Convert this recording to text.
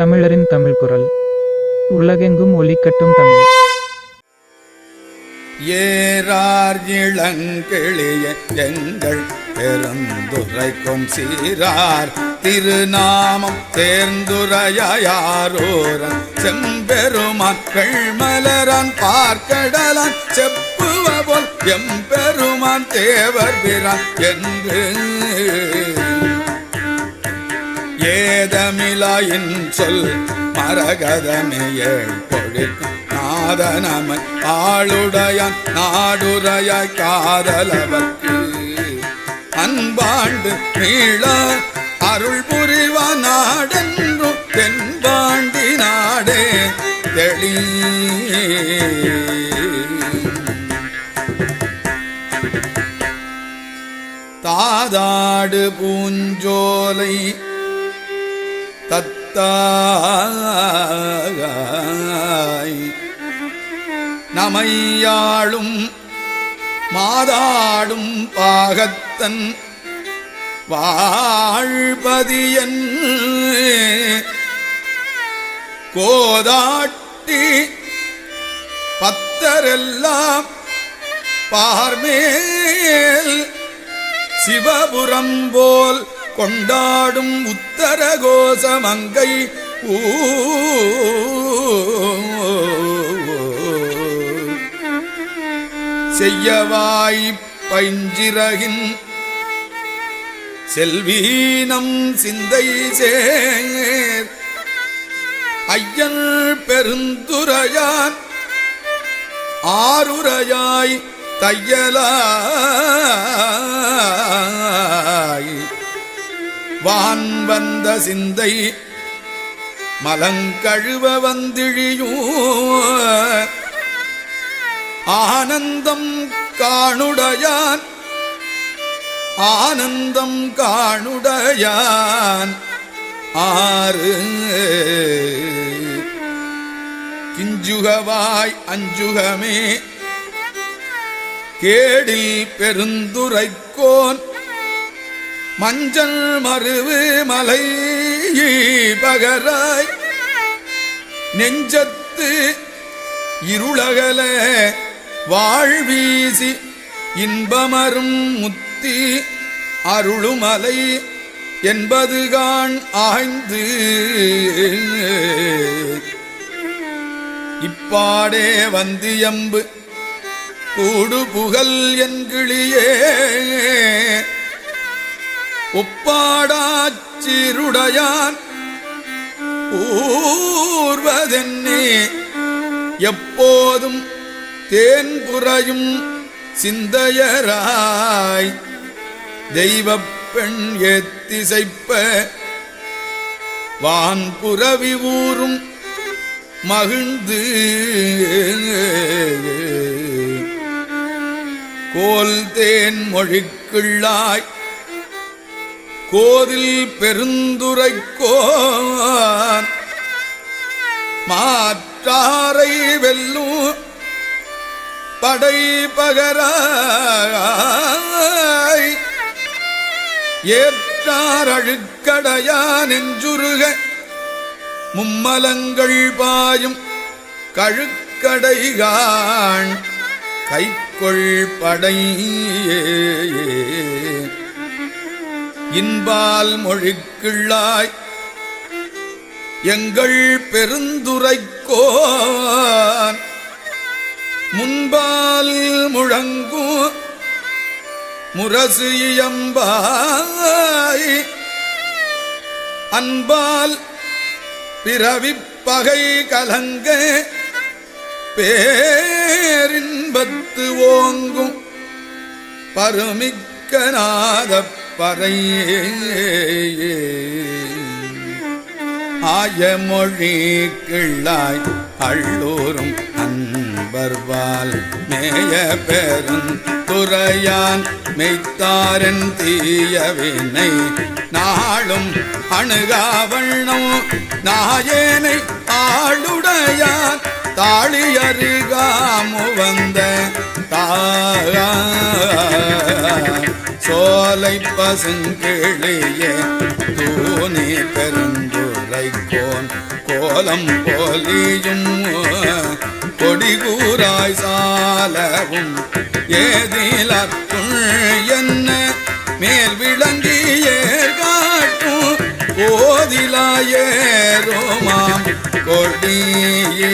தமிழரின் தமிழ் குரல். உலகெங்கும் ஒலிக்கட்டும் தமிழ். ஏறார் இளங்கிளிய எங்கள் பெருந்துரைக்கும் சீரார். திருநாமம் தேர்ந்துரையாரோரன் செம்பெருமான் வெள்மலரான் பார்க்கடலான். செப்புவ போல் எம்பெருமான் தேவர் பிரான் என்று ஏதமிழாயின் சொல் மரகதமைய பொழிக்கும் நாதனமை ஆளுடையான் நாடுடைய காதலவர்க்கு. அன்பாண்டு மீள அருள் புரிவ நாடென்றும் தென்பாண்டி நாடே தெளி. தாதாடு பூஞ்சோலை தாய் நமையாளும் மாதாடும் பாகத்தன் வாழ்பதியன் கோதாட்டி பத்தரெல்லாம் பார்மேல் சிவபுரம் போல் கொண்டாடும் உத்தர கோசமங்கை ஊ. செய்யவாய் பைஞ்சிறகின் செல்வீனம் சிந்தை சேர். ஐயன் பெருந்துரையான் ஆறுரையாய் தையலாய். வான் வந்த சிந்தை மலங்கழுவ வந்திழியும் ஆனந்தம் காணுடையான் ஆனந்தம் காணுடையான். ஆறு கிஞ்சுகவாய் அஞ்சுகமே கேடில் பெருந்துரைக்கோன். மஞ்சள் மருவு மலை பகராய் நெஞ்சத்து இருளகல வாழ்வீசி இன்பமரும் முத்தி அருளுமலை என்பதுகான் ஆய்ந்து. இப்பாடே வந்தியம்பு கூடு புகழ் என்கிளியே ஒப்பாடாச்சிருடையான். ஊர்வதென்னே? எப்போதும் தேன்புறையும் சிந்தையராய். தெய்வப் பெண் ஏத்திசைப்ப வான்புறவி ஊரும் மகிழ்ந்து. கோல் தேன் மொழிக்குள்ளாய் கோதில் பெருந்துரைக்கோன். மாற்றாரை வெல்லும் படை பகராய் ஏற்றார் அழுக்கடையா நெஞ்சுருக மும்மலங்கள் பாயும் கழுக்கடைகான். கைக்கொள் படையே. இன்பால் மொழிக்கிள்ளாய் எங்கள் பெருந்துரைக்கோன். முன்பால் முழங்கும் முரசு இயம்பாய். அன்பால் பிறவிப்பகை கலங்க பேரின்பத்து ஓங்கும் பருமிக்க நாதப் பறையே ஆயமொழி கிள்ளாய் அள்ளூரும் அன்பர்வால் மேய பெரும் துறையான் மெய்த்தாரன் தீயவினை நாளும் அணுகாவண்ணம் நாயேனை ஆளுடையான் தாளியருகாமு ஓலை பசுங்கிளிய தூணி பெருந்துரைக்கோன் கோலம் போலியும் கொடிகூராய் சாலவும் ஏதிலக்குள் என்ன மேல் விளங்கிய காட்டும் போதிலாயேரோமாம் கொடியே.